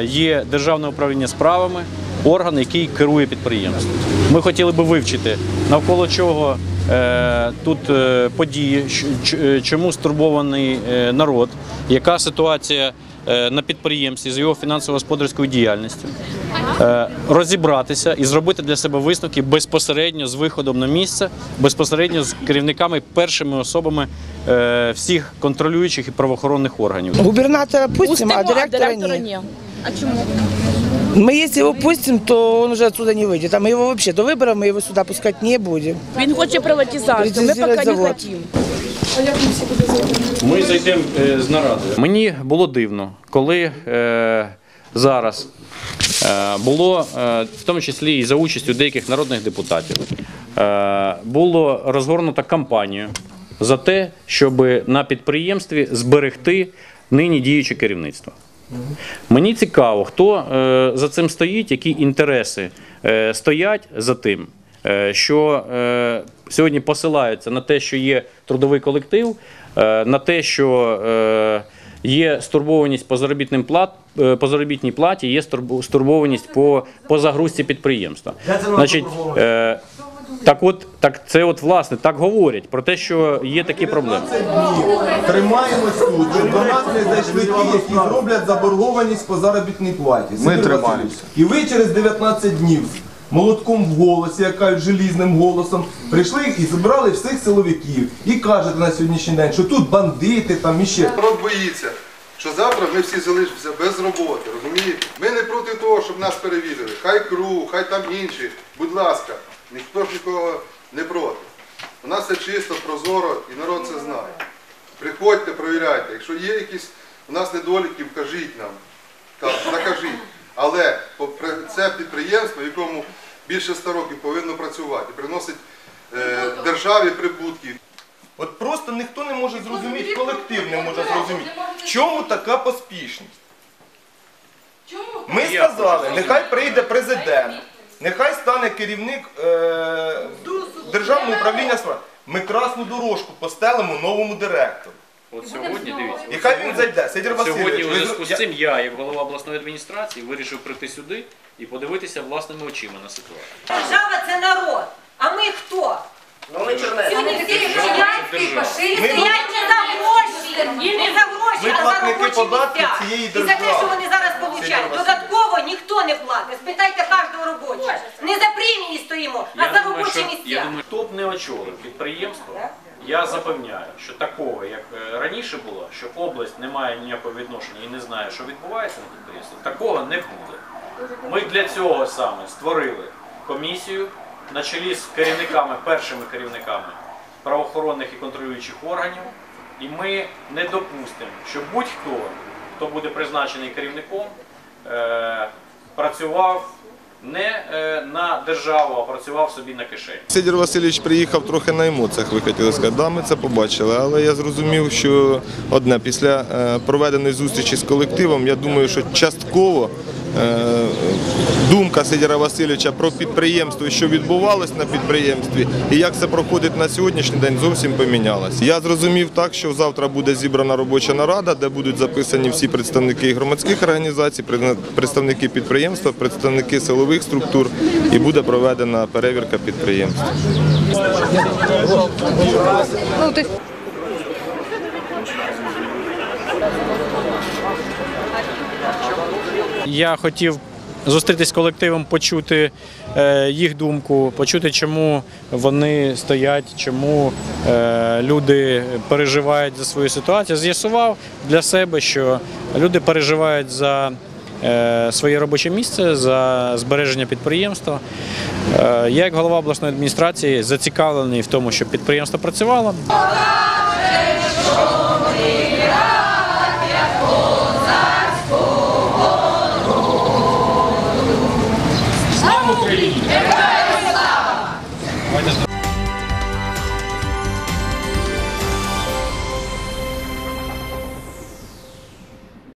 е, є державне управління справами, орган, який керує підприємством. Ми хотіли би вивчити, навколо чого е, тут е, події, чому стурбований народ, яка ситуація на підприємстві з його фінансово-господарською діяльністю, розібратися і зробити для себе висновки безпосередньо з виходом на місце, безпосередньо з керівниками, першими особами всіх контролюючих і правоохоронних органів. Губернатора пустим, а директора, ні. А чому? Мы если его пустим, то он уже отсюда не выйдет. А мы его вообще до выборов мы его сюда пускать не будем. Він хоче приватизацію. Ми Приватизувати поки не завод. хотімо. Ми зайдемо е, з нарадою. Мені було дивно, коли е, зараз е, було, е, в тому числі і за участю деяких народних депутатів, е, було розгорнуто кампанію за те, щоб на підприємстві зберегти нині діюче керівництво. Мені цікаво, хто е, за цим стоїть, які інтереси е, стоять за тим, е, що е, сьогодні посилаються на те, що є трудовий колектив, е, на те, що е, є стурбованість по заробітним плат. е, По заробітній платі є стурбованість по, по загрузці підприємства. Значить, е, так от, так це от власне так говорять про те, що є такі проблеми. Тримаємось тут, щоб до нас не зайшли ті, які зроблять заборгованість по заробітній платі. Сидір тримаємося. І ви через 19 днів молотком в голосі, як кажуть, желізним голосом, прийшли і зібрали всіх силовиків. І кажете на сьогоднішній день, що тут бандити там іще. Народ боїться, що завтра ми всі залишимося без роботи, розумієте? Ми не проти того, щоб нас перевірили. Хай КРУ, хай там інші. Будь ласка, ніхто ж нікого не проти. У нас все чисто, прозоро і народ це знає. Приходьте, провіряйте. Якщо є якісь у нас недоліки, вкажіть нам. Так, накажіть. Але це підприємство, в якому більше 100 років повинно працювати, приносить е, державі прибутки. От просто ніхто не може зрозуміти, колектив не може зрозуміти, в чому така поспішність. Ми сказали, нехай прийде президент, нехай стане керівник е, державного управління справ. Ми красну дорожку постелимо новому директору. От сьогодні дивіться. І хай він зайде. Сидір Васильович, Сьогодні у ви зв'язку з я- цим я, як голова обласної адміністрації, вирішив прийти сюди і подивитися власними очима на ситуацію. Держава це народ. А ми хто? Сьогодні всі стоять, держава. всі стоять не за гроші, не за гроші, Ми а за платники робочі податків місця. цієї І за те, держави. що вони зараз Сергій получають. Васильович. Ніхто не платить. Спитайте кожного робочого. Не за премії стоїмо, а за робочі я місця. хто б не очолив підприємство, я запевняю, що такого, як е, раніше було, що область не має ніякого відношення і не знає, що відбувається на підприємстві, такого не буде. Ми для цього саме створили комісію на чолі з керівниками, першими керівниками правоохоронних і контролюючих органів. І ми не допустимо, що будь-хто, хто буде призначений керівником, працював не е, на державу, а працював собі на кишені. Сидір Васильович приїхав трохи на емоціях, ви хотіли сказати. Да, ми це побачили, але я зрозумів, що одне, після е, проведеної зустрічі з колективом, я думаю, що частково е, думка Сидіра Васильовича про підприємство, що відбувалось на підприємстві, і як це проходить на сьогоднішній день, зовсім помінялось. Я зрозумів так, що завтра буде зібрана робоча нарада, де будуть записані всі представники громадських організацій, пред- представники підприємства, представники силових структур, і буде проведена перевірка підприємства. Я хотів зустрітися з колективом, почути е, їх думку, почути, чому вони стоять, чому е, люди переживають за свою ситуацію. З'ясував для себе, що люди переживають за е, своє робоче місце, за збереження підприємства. Я, як голова обласної адміністрації, зацікавлений в тому, щоб підприємство працювало. Давайте